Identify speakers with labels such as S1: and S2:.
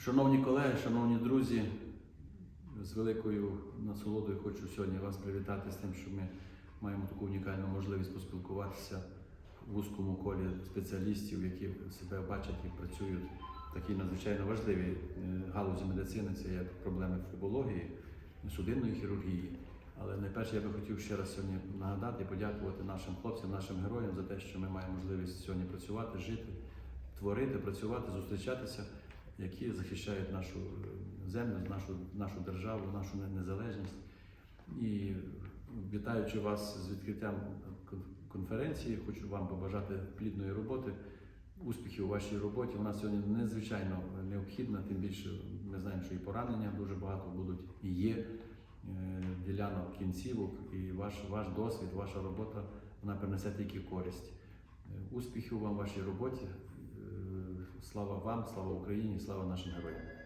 S1: Шановні колеги, шановні друзі, з великою насолодою хочу сьогодні вас привітати з тим, що ми маємо таку унікальну можливість поспілкуватися в вузькому колі спеціалістів, які себе бачать і працюють в такій надзвичайно важливій е, галузі медицини. Це є проблеми флебології, судинної хірургії. Але найперше я би хотів ще раз сьогодні нагадати і подякувати нашим хлопцям, нашим героям за те, що ми маємо можливість сьогодні працювати, жити, творити, працювати, зустрічатися, які захищають нашу е, землю, нашу, нашу державу, нашу незалежність. І вітаючи вас з відкриттям конференції, хочу вам побажати плідної роботи, успіхів у вашій роботі. Вона сьогодні надзвичайно необхідна, тим більше ми знаємо, що і поранення дуже багато будуть і є е, ділянок кінцівок, і ваш, ваш досвід, ваша робота вона принесе тільки користь. Успіхів вам в вашій роботі. Слава вам, слава Україні, слава нашим героям.